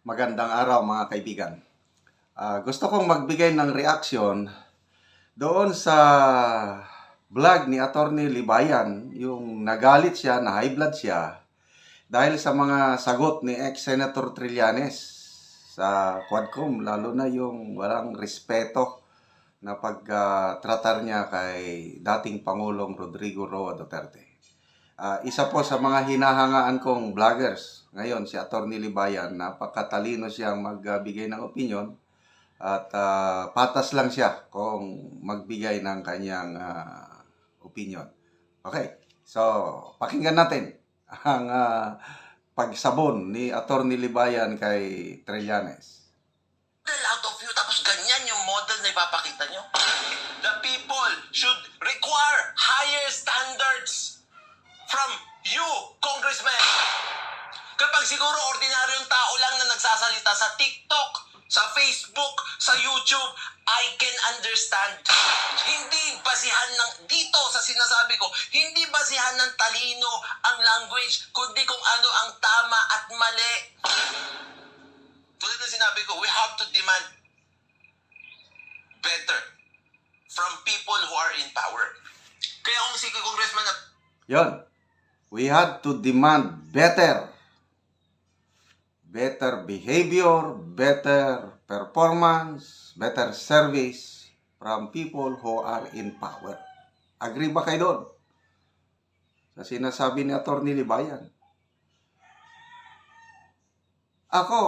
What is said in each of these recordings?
Magandang araw mga kaibigan. Ah, gusto kong magbigay ng reaksyon doon sa vlog ni Attorney Libayan, yung nagalit siya, na high blood siya dahil sa mga sagot ni ex-Senator Trillanes sa Quadcom, lalo na yung walang respeto na pagtratar niya kay dating Pangulong Rodrigo Roa Duterte. Ah, isa po sa mga hinahangaan kong vloggers ngayon si Attorney Libayan, napakatalino siyang magbigay ng opinion at ah, patas lang siya kung magbigay ng kanyang ah, opinion. Okay, so pakinggan natin ang ah, pagsabon ni Attorney Libayan kay Trillanes. model out of you tapos ganyan yung model na ipapakita nyo. The people should require higher standards from you, congressman. Kapag siguro ordinaryong tao lang na nagsasalita sa TikTok, sa Facebook, sa YouTube, I can understand. Hindi basihan ng, dito sa sinasabi ko, hindi basihan ng talino ang language, kundi kung ano ang tama at mali. Tulad ng sinabi ko, we have to demand better from people who are in power. Kaya kung si Congressman na Yon. We had to demand better. Better behavior, better performance, better service from people who are in power. Agree ba kayo doon? Sa sinasabi ni Atty. Libayan. Ako,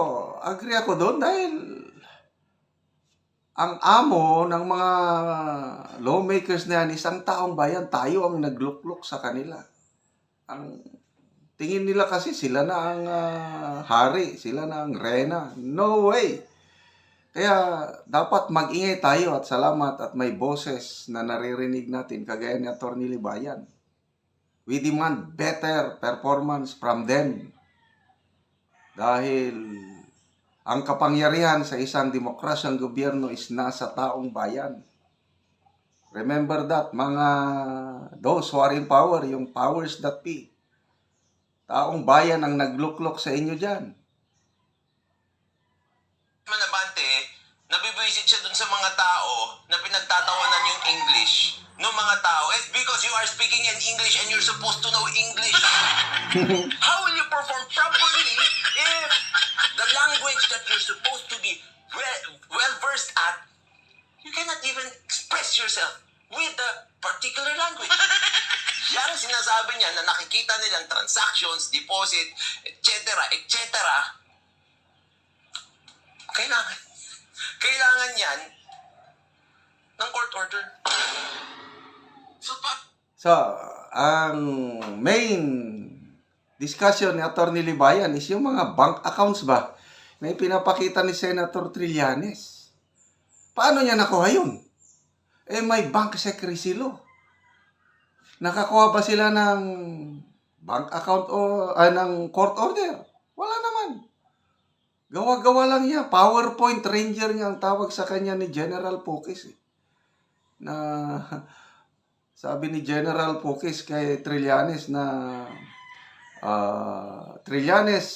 agree ako doon dahil ang amo ng mga lawmakers na yan, isang taong bayan, tayo ang nagluklok sa kanila. Ang tingin nila kasi sila na ang ah, hari, sila na ang rena. No way! Kaya dapat mag-ingay tayo at salamat at may boses na naririnig natin kagaya ni Atty. Libayan. We demand better performance from them. Dahil ang kapangyarihan sa isang demokrasyang gobyerno is nasa taong bayan. Remember that, mga those who are in power, yung powers that be. Taong bayan ang nagluklok sa inyo dyan. Manabante, nabibwisit siya dun sa mga tao na pinagtatawanan yung English no mga tao. It's because you are speaking in English and you're supposed to know English. How will you perform properly if the language that you're supposed to be well, well versed at, you cannot even express yourself with the particular language. Yan ang sinasabi niya na nakikita nilang transactions, deposit, etc., etc., kailangan. Kailangan yan ng court order. So, So, ang main discussion ni Atty. Libayan is yung mga bank accounts ba na ipinapakita ni Senator Trillanes. Paano niya nakuha yun? Eh, may bank secrecy law. Nakakuha ba sila ng bank account o ah, ng court order? Wala naman. Gawa-gawa lang niya. PowerPoint Ranger niya ang tawag sa kanya ni General Pukis. Eh. Na sabi ni General Pukis kay Trillanes na ah, Trillanes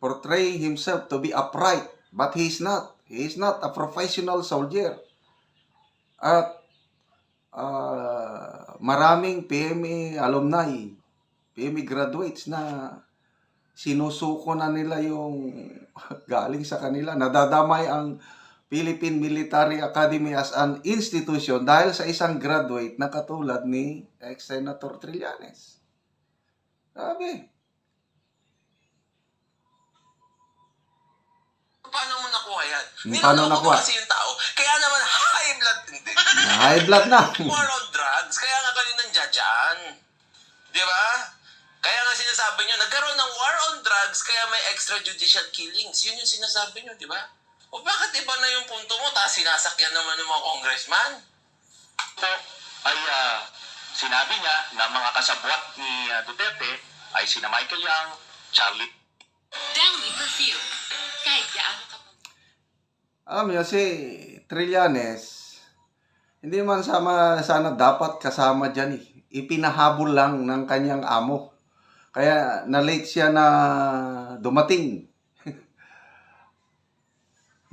portray himself to be upright but he is not. He is not a professional soldier. At ah, maraming PMA alumni, PMA graduates na sinusuko na nila yung galing sa kanila. Nadadamay ang Philippine Military Academy as an institution dahil sa isang graduate na katulad ni ex-Senator Trillanes. Sabi, paano mo nakuha yan? Paano Niloloko nakuha? kasi yung tao. Kaya naman, high blood. Hindi. high blood na. War on drugs. Kaya nga kayo nandiyan dyan. Di ba? Kaya nga sinasabi nyo, nagkaroon ng war on drugs, kaya may extrajudicial killings. Yun yung sinasabi nyo, di ba? O bakit iba na yung punto mo, tapos sinasakyan naman ng mga congressman? po ay ah, sinabi niya na mga kasabwat ni ah, Duterte ay sina Michael Yang, Charlie Downy perfume. Kahit gaano ka pa Alam niyo, si Trillanes, hindi man sama, sana dapat kasama dyan eh. Ipinahabol lang ng kanyang amo. Kaya na-late siya na dumating.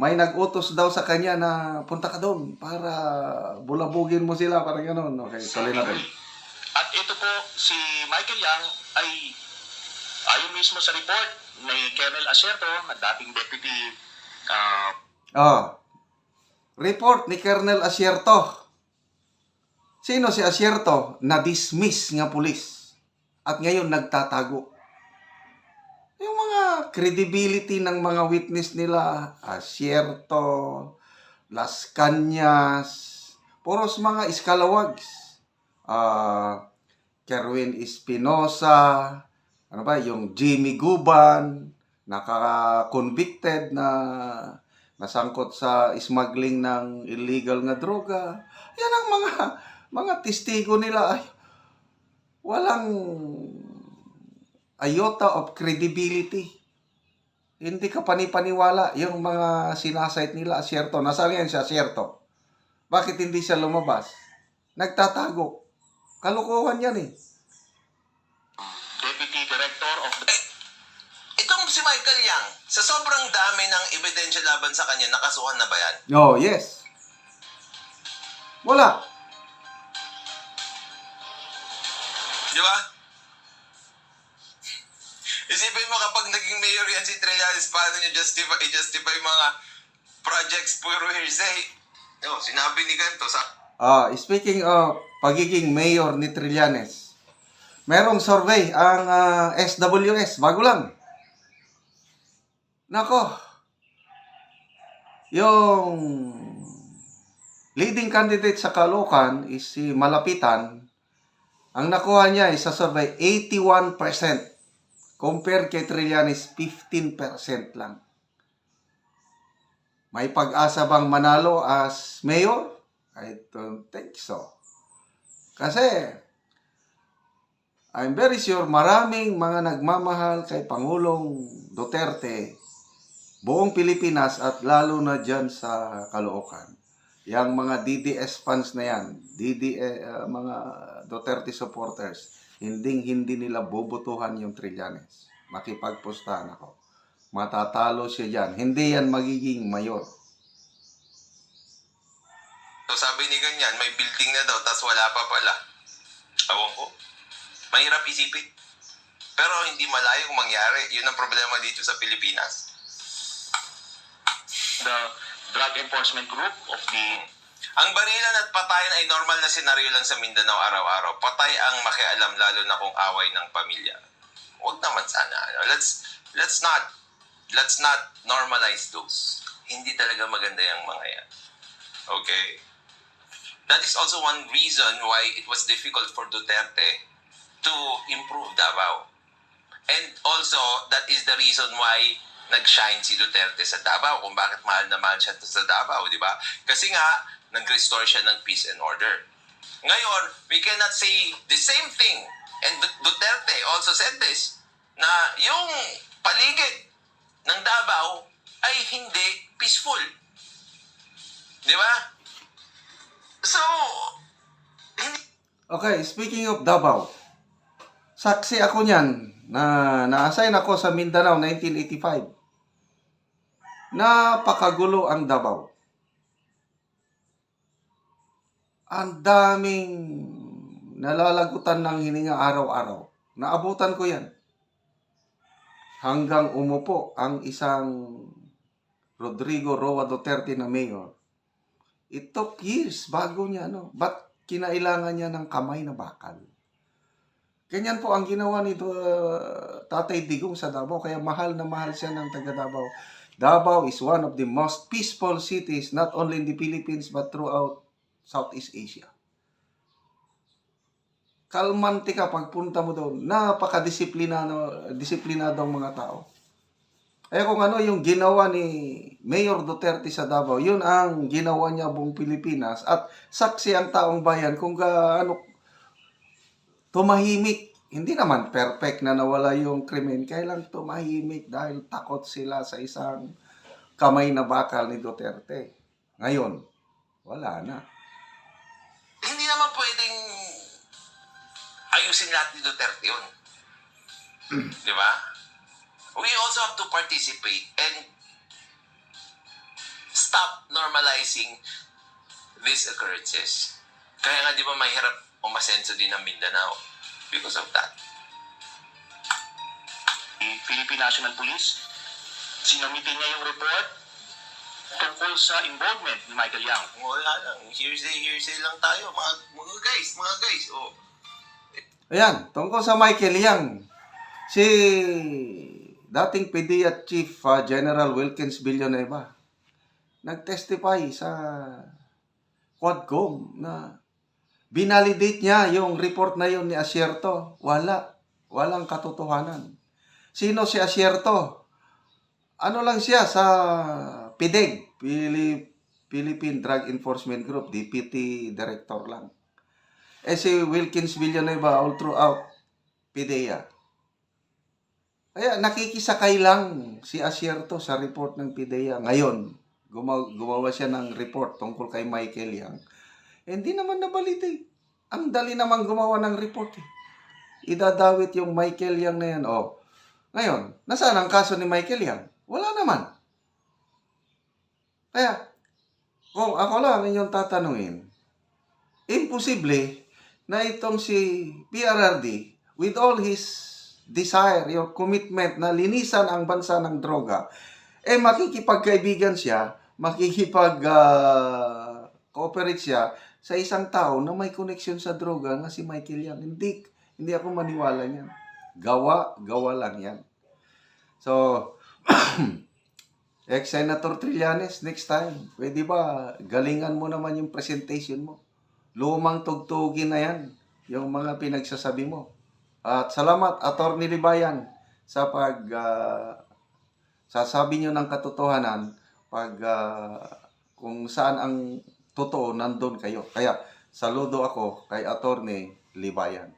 may nag-utos daw sa kanya na punta ka doon para bulabugin mo sila, parang gano'n. Okay, tuloy natin. At ito po, si Michael Yang ay ayon mismo sa report ni Colonel Acerto, na dating deputy ah, Oh. Report ni Colonel Asierto. Sino si Asierto? Na-dismiss nga pulis. At ngayon nagtatago. Yung mga credibility ng mga witness nila, Asierto, Las Cañas, puros mga iskalawags. Ah, Kerwin Espinosa, ano ba, yung Jimmy Guban, naka-convicted na nasangkot sa smuggling ng illegal nga droga. Yan ang mga mga testigo nila ay walang iota of credibility. Hindi ka panipaniwala yung mga sinasite nila, asyerto. Nasaan yan siya, asyerto? Bakit hindi siya lumabas? Nagtatago. Kalokohan yan eh. Deputy Director of the Itong si Michael Yang, sa sobrang dami ng ebidensya laban sa kanya, nakasuhan na ba yan? Oh, yes. Wala. Di ba? Isipin mo kapag naging mayor yan si Trillanes, paano niya justify, i-justify mga projects puro hearsay? No, sinabi ni ganito sa Ah, speaking of pagiging mayor ni Trillanes, merong survey ang ah, SWS, bago lang. Nako, yung leading candidate sa Caloocan is si Malapitan. Ang nakuha niya is sa survey 81% compared kay Trillanes 15% lang. May pag-asa bang manalo as mayor? I don't think so. Kasi, I'm very sure maraming mga nagmamahal kay Pangulong Duterte, buong Pilipinas at lalo na dyan sa Caloocan. Yang mga DDS fans na yan, DD, eh, uh, mga Duterte supporters, hindi hindi nila bobotohan yung Trillanes. Makipagpustahan ako. Matatalo siya dyan. Hindi yan magiging mayor. So sabi ni ganyan, may building na daw, tas wala pa pala. Awang ko. Mahirap isipin. Pero hindi malayo mangyari. Yun ang problema dito sa Pilipinas. The Drug Enforcement Group of the Ang barilan at patayan ay normal na senaryo lang sa Mindanao araw-araw. Patay ang makialam lalo na kung away ng pamilya. Huwag naman sana. ano. Let's let's not let's not normalize those. Hindi talaga maganda yung mga yan. Okay? That is also one reason why it was difficult for Duterte to improve Davao. And also, that is the reason why nag-shine si Duterte sa Davao, kung bakit mahal na mahal siya sa Davao, di ba? Kasi nga, nag-restore siya ng peace and order. Ngayon, we cannot say the same thing. And Du- Duterte also said this, na yung paligid ng Davao ay hindi peaceful. Di ba? So, Okay, speaking of Davao, saksi ako niyan na na-assign ako sa Mindanao 1985. Napakagulo ang Davao. Ang daming nalalagutan ng hininga araw-araw. Naabutan ko yan. Hanggang umupo ang isang Rodrigo Roa Duterte na mayor. It took years bago niya, ano, ba't kinailangan niya ng kamay na bakal? Ganyan po ang ginawa nito uh, Tatay Digong sa Davao, kaya mahal na mahal siya ng taga Davao. Davao is one of the most peaceful cities not only in the Philippines but throughout Southeast Asia. Kalmante ka pagpunta mo doon. Napakadisiplinado disiplinadong mga tao. Eh kung ano yung ginawa ni Mayor Duterte sa Davao, yun ang ginawa niya buong Pilipinas at saksi ang taong bayan kung gaano tumahimik. Hindi naman perfect na nawala yung krimen, kailang tumahimik dahil takot sila sa isang kamay na bakal ni Duterte. Ngayon, wala na. hindi naman pwedeng ayusin lahat ni Duterte yun. Di ba? We also have to participate and stop normalizing these occurrences. Kaya nga di ba mahirap umasenso din ng Mindanao because of that. The Philippine National Police, sinamitin niya yung report tungkol sa involvement ni Michael Yang. Wala lang. Hearsay, hearsay lang tayo. Mga, mga guys, mga guys. Oh. Ayan, tungkol sa Michael Yang. Si dating PDEA Chief ah, General Wilkins Villanueva nag-testify sa Quadcom na binalidate niya yung report na yun ni Asierto. Wala. Walang katotohanan. Sino si Asierto? Ano lang siya sa PIDEG, Philip, Philippine Drug Enforcement Group, deputy director lang. Eh si Wilkins Villanueva all throughout PIDEA. Kaya nakikisakay lang si Asierto sa report ng PIDEA. Ngayon, gumawa, gumawa siya ng report tungkol kay Michael Yang. Hindi naman nabalita eh. Ang dali naman gumawa ng report eh. Idadawit yung Michael Yang na yan. Oh. Ngayon, nasaan ang kaso ni Michael Yang? Wala naman. Kaya, kung ako lang inyong tatanungin, imposible na itong si PRRD, with all his desire, your commitment na linisan ang bansa ng droga, eh makikipagkaibigan siya, makikipag-cooperate siya sa isang tao na may connection sa droga nga si Michael Yang. Hindi, hindi ako maniwala niyan. Gawa, gawa lang yan. So, ex-Senator Trillanes, next time, pwede ba galingan mo naman yung presentation mo? Lumang tugtugin na yan, yung mga pinagsasabi mo. At salamat, Attorney Libayan, sa pag ah, sasabi nyo ng katotohanan pag ah, kung saan ang totoo, nandun kayo. Kaya, saludo ako kay Attorney Libayan.